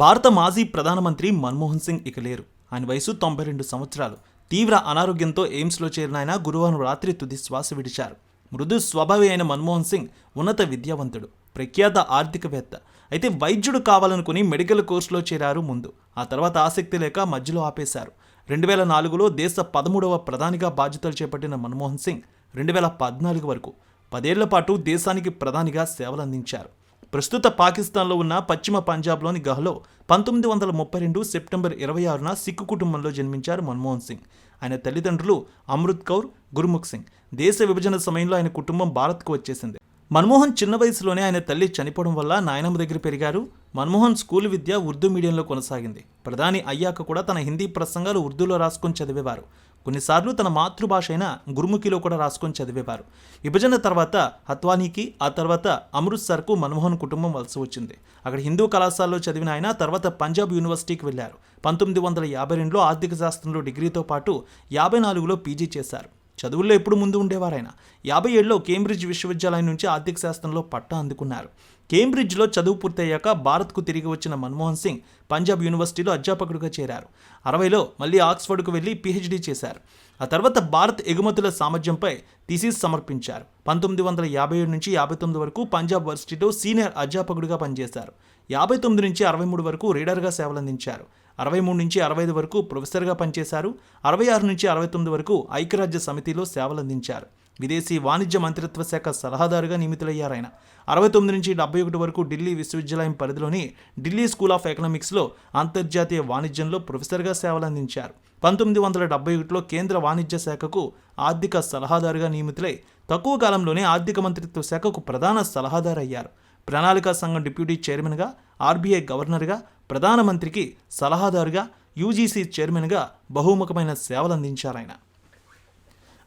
భారత మాజీ ప్రధానమంత్రి మన్మోహన్ సింగ్ ఇక లేరు. ఆయన వయసు తొంభై రెండు సంవత్సరాలు. తీవ్ర అనారోగ్యంతో ఎయిమ్స్లో చేరిన ఆయన గురువారం రాత్రి తుది శ్వాస విడిచారు. మృదు స్వభావి అయిన మన్మోహన్ సింగ్ ఉన్నత విద్యావంతుడు ప్రఖ్యాత ఆర్థికవేత్త. అయితే వైద్యుడు కావాలనుకుని మెడికల్ కోర్సులో చేరారు ముందు. ఆ తర్వాత ఆసక్తి లేక మధ్యలో ఆపేశారు. రెండు వేల నాలుగులో దేశ పదమూడవ ప్రధానిగా బాధ్యతలు చేపట్టిన మన్మోహన్ సింగ్ రెండు వేల పద్నాలుగు వరకు పదేళ్ళ పాటు దేశానికి ప్రధానిగా సేవలందించారు. ప్రస్తుత పాకిస్తాన్లో ఉన్న పశ్చిమ పంజాబ్లోని గహ్లో పంతొమ్మిది వందల ముప్పై రెండు సెప్టెంబర్ ఇరవై ఆరున సిక్కు కుటుంబంలో జన్మించారు మన్మోహన్ సింగ్. ఆయన తల్లిదండ్రులు అమృత్ కౌర్ గురుముఖ్ సింగ్. దేశ విభజన సమయంలో ఆయన కుటుంబం భారత్కు వచ్చేసింది. మన్మోహన్ చిన్న వయసులోనే ఆయన తల్లి చనిపోవడం వల్ల నాయనమ్మ దగ్గర పెరిగారు. మన్మోహన్ స్కూల్ విద్య ఉర్దూ మీడియంలో కొనసాగింది. ప్రధాని అయ్యాక కూడా తన హిందీ ప్రసంగాలు ఉర్దూలో రాసుకొని చదివేవారు. కొన్నిసార్లు తన మాతృభాష అయిన గురుముఖిలో కూడా రాసుకొని చదివేవారు. విభజన తర్వాత హత్వానీకి ఆ తర్వాత అమృత్సర్కు మన్మోహన్ కుటుంబం వలస వచ్చింది. అక్కడ హిందూ కళాశాలలో చదివిన ఆయన తర్వాత పంజాబ్ యూనివర్సిటీకి వెళ్ళారు. పంతొమ్మిది వందల యాభై రెండులో ఆర్థిక శాస్త్రంలో డిగ్రీతో పాటు యాభై నాలుగులో పీజీ చేశారు. చదువుల్లో ఎప్పుడు ముందు ఉండేవారు ఆయన యాభై ఏళ్ళలో కేంబ్రిడ్జ్ విశ్వవిద్యాలయం నుంచి ఆర్థిక శాస్త్రంలో పట్టా అందుకున్నారు. కేంబ్రిడ్జ్లో చదువు పూర్తయ్యాక భారత్కు తిరిగి వచ్చిన మన్మోహన్ సింగ్ పంజాబ్ యూనివర్సిటీలో అధ్యాపకుడిగా చేరారు. అరవైలో మళ్ళీ ఆక్స్ఫర్డ్కు వెళ్ళి పిహెచ్డీ చేశారు. ఆ తర్వాత భారత్ ఎగుమతుల సామర్థ్యంపై థీసిస్ సమర్పించారు. పంతొమ్మిది వందల యాభై ఏడు నుంచి యాభై తొమ్మిది వరకు పంజాబ్ వర్సిటీలో సీనియర్ అధ్యాపకుడిగా పనిచేశారు. యాభై తొమ్మిది నుంచి అరవై మూడు వరకు రీడర్గా సేవలందించారు. అరవై మూడు నుంచి అరవై ఐదు వరకు ప్రొఫెసర్గా పనిచేశారు. అరవై ఆరు నుంచి అరవై తొమ్మిది వరకు ఐక్యరాజ్య సమితిలో సేవలందించారు. విదేశీ వాణిజ్య మంత్రిత్వ శాఖ సలహాదారుగా నియమితులయ్యారు ఆయన. అరవై తొమ్మిది నుంచి డెబ్బై ఒకటి వరకు ఢిల్లీ విశ్వవిద్యాలయం పరిధిలోని ఢిల్లీ స్కూల్ ఆఫ్ ఎకనామిక్స్లో అంతర్జాతీయ వాణిజ్యంలో ప్రొఫెసర్గా సేవలందించారు. పంతొమ్మిది వందల డెబ్బై ఒకటిలో కేంద్ర వాణిజ్య శాఖకు ఆర్థిక సలహాదారుగా నియమితులై తక్కువ కాలంలోనే ఆర్థిక మంత్రిత్వ శాఖకు ప్రధాన సలహాదారు అయ్యారు ప్రణాళికా సంఘం డిప్యూటీ చైర్మన్గా ఆర్బీఐ గవర్నర్గా ప్రధానమంత్రికి సలహాదారుగా యూజీసీ చైర్మన్గా బహుముఖమైన సేవలు అందించారు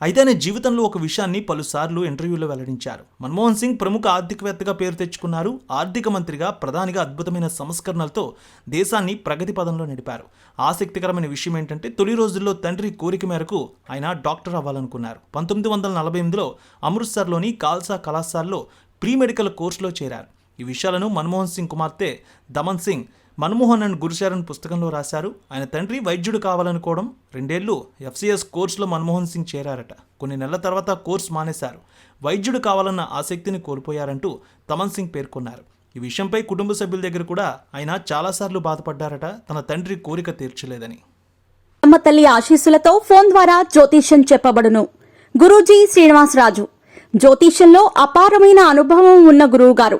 అయితే ఆయన జీవితంలో ఒక విషయాన్ని పలుసార్లు ఇంటర్వ్యూలో వెల్లడించారు. మన్మోహన్ సింగ్ ప్రముఖ ఆర్థికవేత్తగా పేరు తెచ్చుకున్నారు. ఆర్థిక మంత్రిగా ప్రధానిగా అద్భుతమైన సంస్కరణలతో దేశాన్ని ప్రగతి పదంలో నడిపారు. ఆసక్తికరమైన విషయం ఏంటంటే తొలి రోజుల్లో తండ్రి కోరిక మేరకు ఆయన డాక్టర్ అవ్వాలనుకున్నారు. పంతొమ్మిది వందల నలభై ఎనిమిదిలో అమృత్సర్లోని కాల్సా కళాశాలలో ప్రీ మెడికల్ కోర్సులో చేరారు. ఈ విషయాలను మన్మోహన్ సింగ్ కుమార్తె దమన్ సింగ్ మన్మోహన్ అండ్ గురుశరణ్ పుస్తకంలో రాశారు. ఆయన తండ్రి వైద్యుడు కావాలనుకోవడం రెండేళ్ళు ఎఫ్సిఎస్ కోర్సులో మన్మోహన్ సింగ్ చేరారట. కొన్ని నెలల తర్వాత కోర్సు మానేశారు. వైద్యుడు కావాలన్న ఆసక్తిని కోల్పోయారంటూ తమన్ సింగ్ పేర్కొన్నారు. ఈ విషయంపై కుటుంబ సభ్యుల దగ్గర కూడా ఆయన చాలాసార్లు బాధపడ్డారట. తన తండ్రి కోరిక తీర్చలేదని. అమ్మ తల్లి ఆశీస్సులతో ఫోన్ ద్వారా జ్యోతిష్యం చెప్పబడును. గురూజీ శ్రీనివాసరాజు. జ్యోతిష్యంలో అపారమైన అనుభవం ఉన్న గురువు గారు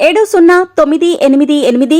ఏడు సున్నా తొమ్మిది ఎనిమిది ఎనిమిది